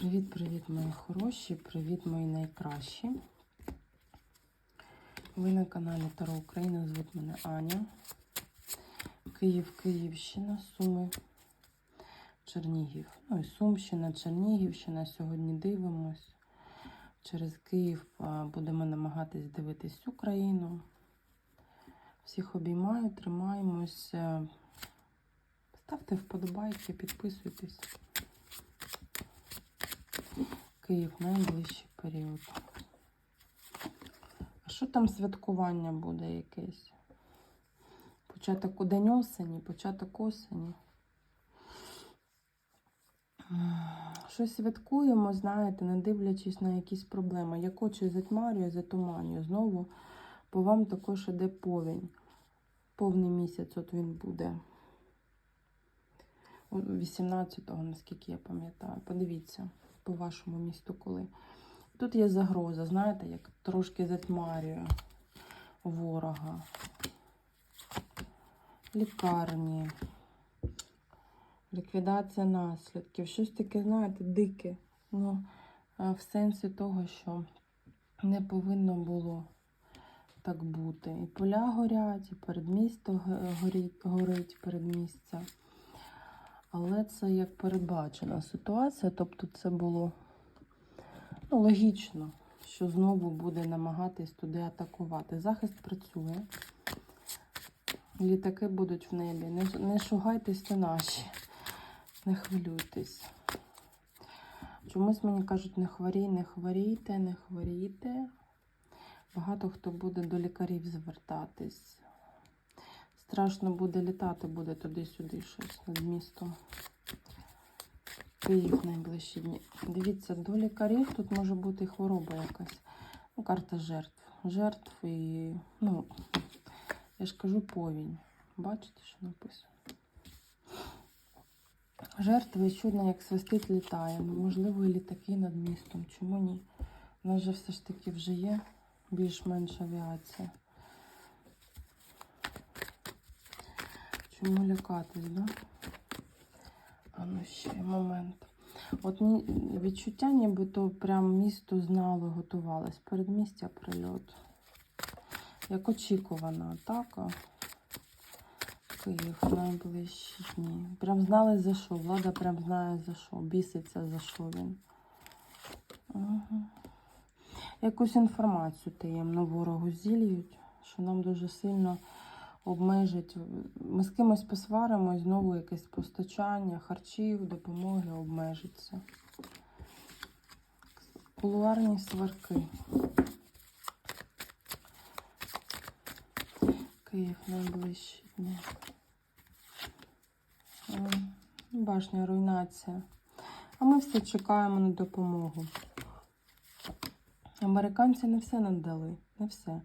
Привіт-привіт, мої хороші, привіт, мої найкращі. Ви на каналі Таро Україна, звуть мене Аня. Київ, Київщина, Суми, Чернігів. Ну і Сумщина, Чернігівщина. Сьогодні дивимось. Через Київ будемо намагатись дивитись всю країну. Всіх обіймаю, тримаємось. Ставте вподобайки, підписуйтесь. Київ найближчий період. А що там святкування буде якесь? Початок день осені, початок осені. Щось святкуємо, знаєте, не дивлячись на якісь проблеми. Як очі затьмарює, затуманює. Знову по вам також іде повінь. Повний місяць от він буде. 18-го, наскільки я пам'ятаю. Подивіться по вашому місту, коли. Тут є загроза, знаєте, як трошки затьмарює ворога. Лікарні, ліквідація наслідків. Щось таке, знаєте, дике. Ну, в сенсі того, що не повинно було так бути. І поля горять, і передмісто горить, горить передмістя. Але це як передбачена ситуація, тобто це було ну, логічно, що знову буде намагатись туди атакувати. Захист працює. Літаки будуть в небі. Не, не шугайтесь, це наші. Не хвилюйтесь. Чомусь мені кажуть, не хворій, не хворійте, не хворійте. Багато хто буде до лікарів звертатись. Страшно буде літати, буде туди-сюди щось над містом. Київ найближчі дні. Дивіться, до лікарів тут може бути хвороба якась. Ну, карта жертв. Жертв і, ну, я ж кажу, повінь. Бачите, що написано? Жертви чудно, як свистить, літає. Ну, Можливо, і літаки над містом. Чому ні? У нас же все ж таки вже є більш-менш авіація. Чому лякатись, да? А ну ще момент. От відчуття, нібито прям місто знало, готувалось. Передмістя прильот. Як очікувана атака. Київ найближчі дні. Прям знали за що. Влада прям знає за що. Біситься за що він. Угу. Якусь інформацію таємно ворогу зільють, що нам дуже сильно обмежить. Ми з кимось посваримось, знову якесь постачання, харчів, допомоги обмежиться. Кулуарні сварки. Київ найближчі дні. Башня, руйнація. А ми все чекаємо на допомогу. Американці не все надали, не все.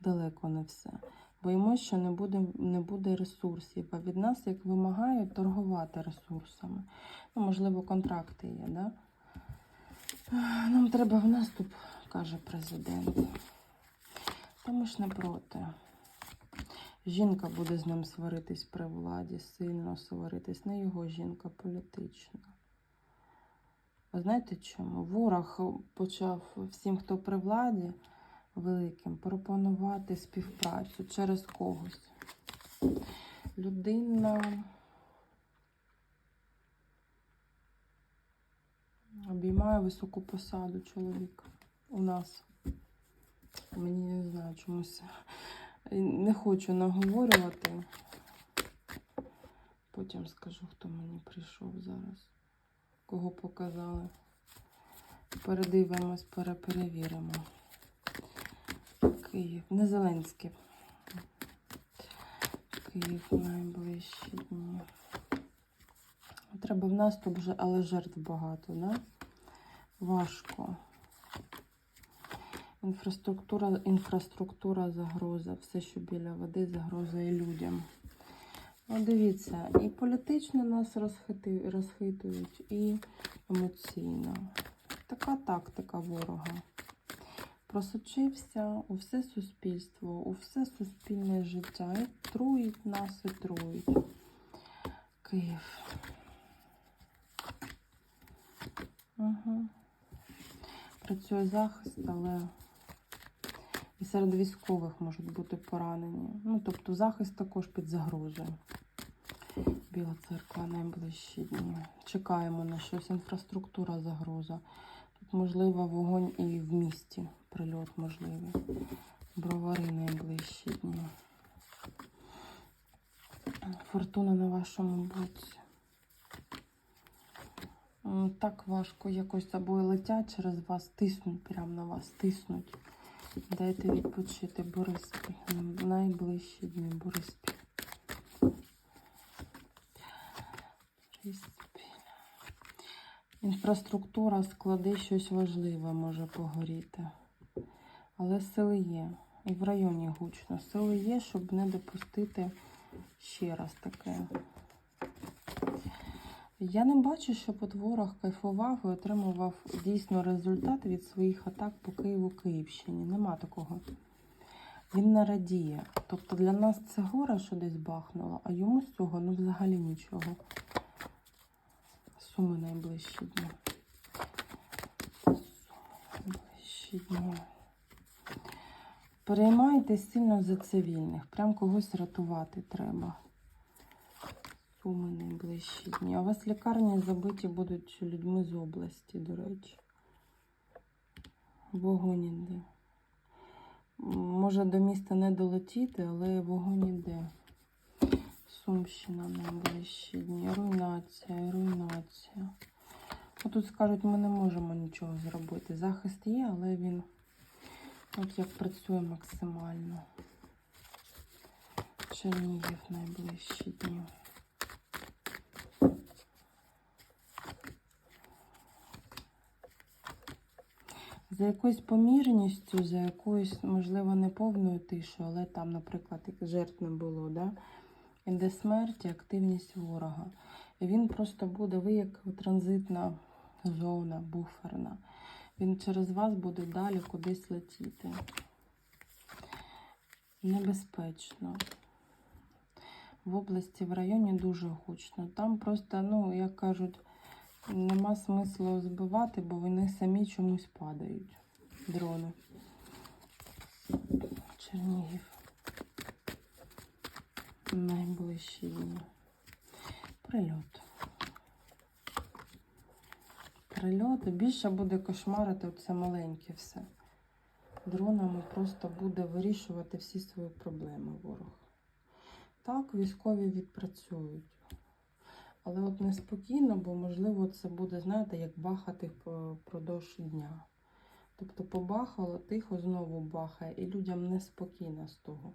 Далеко не все. Боїмося, що не буде, не буде ресурсів. А від нас як вимагають торгувати ресурсами. Ну, можливо, контракти є, да? Нам треба в наступ, каже президент. Та ми ж не проти. Жінка буде з ним сваритись при владі, сильно сваритись. Не його жінка політична. А знаєте чому? Ворог почав всім, хто при владі великим, пропонувати співпрацю через когось. Людина обіймає високу посаду чоловіка у нас. Мені не знаю чомусь. Не хочу наговорювати. Потім скажу, хто мені прийшов зараз. Кого показали. Передивимось, переперевіримо. Київ. Не Зеленський. Київ найближчі дні. Треба в наступ, вже, але жертв багато, да? Важко. Інфраструктура, інфраструктура загроза. Все, що біля води, загроза і людям. Ну, дивіться, і політично нас розхити, розхитують, і емоційно. Така тактика ворога. Просочився у все суспільство, у все суспільне життя. І трують нас, і трують. Київ. Угу. Працює захист, але і серед військових можуть бути поранені. Ну, тобто захист також під загрозою. Біла церква найближчі дні. Чекаємо на щось. Інфраструктура загроза. Можливо вогонь і в місті. Прильот можливий. Бровари найближчі дні. Фортуна на вашому боці. Так важко якось або летять через вас, тиснуть прямо на вас, тиснуть. Дайте відпочити Бориспіль. Найближчі дні Бориспіль. Інфраструктура, склади щось важливе може погоріти. Але сили є. І в районі гучно. Сили є, щоб не допустити ще раз таке. Я не бачу, щоб от ворог кайфував і отримував дійсно результат від своїх атак по Києву Київщині. Нема такого. Він не радіє. Тобто для нас це горе, що десь бахнуло, а йому з цього ну взагалі нічого. Суми найближчі дні. Найближчі дні. Переймайтесь сильно за цивільних. Прям когось рятувати треба. Суми найближчі дні. А у вас лікарні забиті будуть людьми з області, до речі. Вогонь іде. Може до міста не долетіти, але вогонь іде. Сумщина найближчі дні. Руйнація, руйнація. Отут скажуть, ми не можемо нічого зробити. Захист є, але він от як працює максимально. Чернігів найближчі дні. За якоюсь помірністю, за якоюсь, можливо, не повною тишою, але там, наприклад, жертв не було, да? Іде смерть і активність ворога. І він просто буде, ви як транзитна зона, буферна. Він через вас буде далі кудись летіти. Небезпечно. В області, в районі дуже гучно. Там просто, ну, як кажуть, нема смислу збивати, бо вони самі чомусь падають. Дрони. Чернігів. Найближчі дні. Прильот. Прильоти. Більше буде кошмарити оце маленьке все. Дронами просто буде вирішувати всі свої проблеми ворог. Так, військові відпрацюють. Але от неспокійно, бо, можливо, це буде, знаєте, як бахати впродовж дня. Тобто побахало, тихо знову бахає, і людям неспокійно з того.